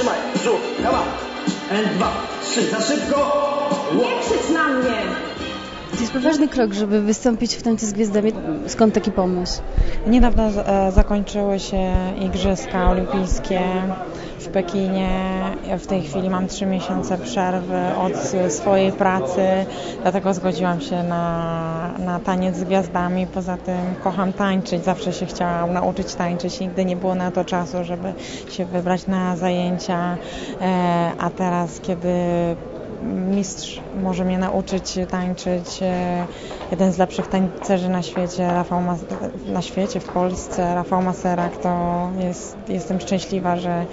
trzymaj, brzuch, dawaj. N, dwa, trzy, za szybko. To jest poważny krok, żeby wystąpić w tańcu z gwiazdami. Skąd taki pomysł? Niedawno e, zakończyły się Igrzyska Olimpijskie w Pekinie. W tej chwili mam trzy miesiące przerwy od swojej pracy, dlatego zgodziłam się na, na taniec z gwiazdami. Poza tym kocham tańczyć, zawsze się chciałam nauczyć tańczyć, nigdy nie było na to czasu, żeby się wybrać na zajęcia, e, a teraz kiedy mistrz może mnie nauczyć tańczyć. e, Jeden z lepszych tańcerzy na świecie, Rafał Mas- na świecie, w Polsce, Rafał Maserak, to jest, jestem szczęśliwa, że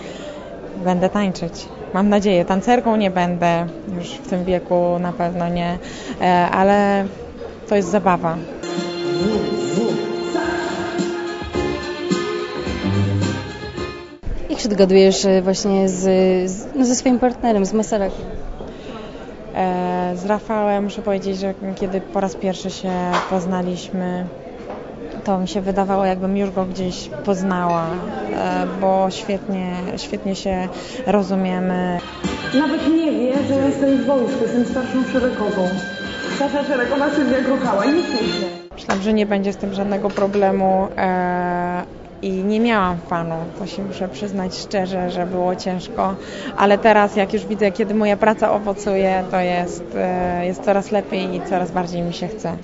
będę tańczyć. Mam nadzieję, tancerką nie będę, już w tym wieku na pewno nie, e, ale to jest zabawa. Jak się dogadujesz e, właśnie z, z, no ze swoim partnerem, z Masarakiem? E, Z Rafałem muszę powiedzieć, że kiedy po raz pierwszy się poznaliśmy, to mi się wydawało, jakbym już go gdzieś poznała, e, bo świetnie, świetnie się rozumiemy. Nawet nie wie, że jestem w wojsku, jestem starszą szeregową. Starsza szeregowa Sylwia Gruchała, nie się. Myślałam, że nie będzie z tym żadnego problemu e, i nie miałam fanu, to się muszę przyznać szczerze, że było ciężko, ale teraz jak już widzę, kiedy moja praca owocuje, to jest, e, jest coraz lepiej i coraz bardziej mi się chce.